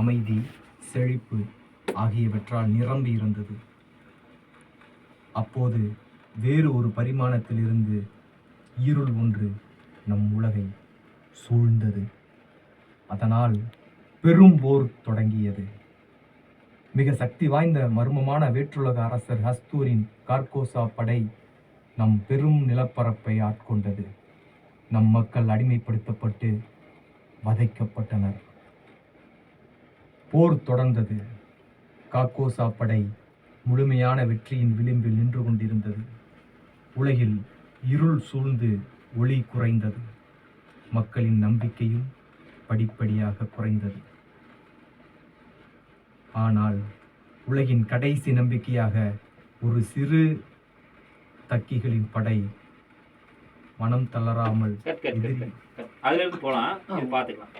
அமைதி செழிப்பு ஆகியவற்றால் நிரம்பி இருந்தது. அப்போது வேறு ஒரு பரிமாணத்திலிருந்து இருள் ஒன்று நம் உலகை சூழ்ந்தது. அதனால் பெரும் போர் தொடங்கியது. மிக சக்தி வாய்ந்த மர்மமான வேற்றுலக அரசர் ஹஸ்தூரின் கார்கோசா படை நம் பெரும் நிலப்பரப்பை ஆட்கொண்டது. நம் மக்கள் அடிமைப்படுத்தப்பட்டு வதைக்கப்பட்டனர். போர் தொடர்ந்தது. காக்கோசா படை முழுமையான வெற்றியின் விளிம்பில் நின்று கொண்டிருந்தது. உலகில் இருள் சூழ்ந்து ஒளி குறைந்தது. மக்களின் நம்பிக்கையும் படிப்படியாக குறைந்தது. ஆனால் உலகின் கடைசி நம்பிக்கையாக ஒரு சிறு தக்கிகளின் படை மனம் தளராமல் cut cut cut cut cut. அதுல இருந்து போலாம் இது பாத்துக்கலாம்